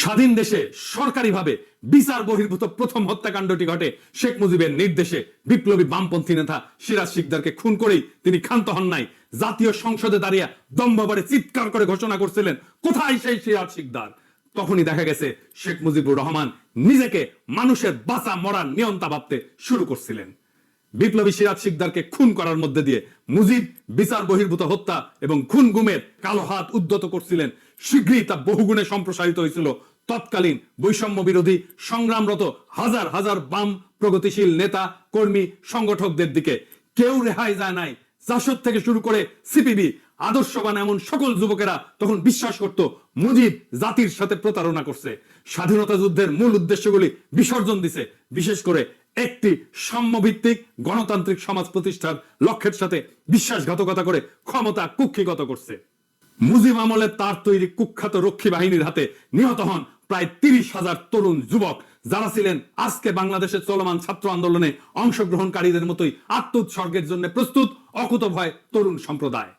স্বাধীন দেশে সরকারিভাবে বিচার বহির্ভূত প্রথম হত্যাকাণ্ডটি ঘটে শেখ মুজিবের নির্দেশে বিপ্লবী বামপন্থী নেতা সিরাজ শিকদারকে খুন করেই তিনি ক্ষান্ত হন নাই। জাতীয় সংসদে দাঁড়িয়ে দম্ভবারে চিৎকার করে ঘোষণা করছিলেন, কোথায় সেই সিরাজ শিকদার? তখনই দেখা গেছে শেখ মুজিবুর রহমান নিজেকে মানুষের বাঁচা মরার নিয়ন্তা ভাবতে শুরু করছিলেন। বিপ্লবী সিরাজ শিকদারকে খুন করার মধ্যে দিয়ে মুজিব, বিচার, বহির্ভূত হত্যা এবং খুন গুমের কালো হাত উদ্যত করছিলেন। শীঘ্রই তা বহুগুণে সম্প্রসারিত হয়েছিল। তৎকালীন বৈষম্য বিরোধী সংগ্রামরত হাজার হাজার বাম প্রগতিশীল নেতা, কর্মী, সংগঠকদের দিকে কেউ রেহাই যায় নাই। জাসদ থেকে শুরু করে সিপিবি, আদর্শবান এমন সকল যুবকেরা তখন বিশ্বাস করত, মুজিব জাতির সাথে প্রতারণা করছে। স্বাধীনতা যুদ্ধের মূল উদ্দেশ্যগুলি বিসর্জন দিছে। বিশেষ করে একটি সাম্যভিত্তিক গণতান্ত্রিক সমাজ প্রতিষ্ঠার লক্ষ্যের সাথে বিশ্বাসঘাতকতা করে ক্ষমতা কুক্ষিগত করছে। মুজিব আমলে তার তৈরি কুখ্যাত রক্ষী বাহিনীর হাতে নিহত হন প্রায় তিরিশ হাজার তরুণ যুবক, যারা ছিলেন আজকে বাংলাদেশের চলমান ছাত্র আন্দোলনে অংশগ্রহণকারীদের মতোই আত্মোৎসর্গের জন্য প্রস্তুত অকুত ভয় তরুণ সম্প্রদায়।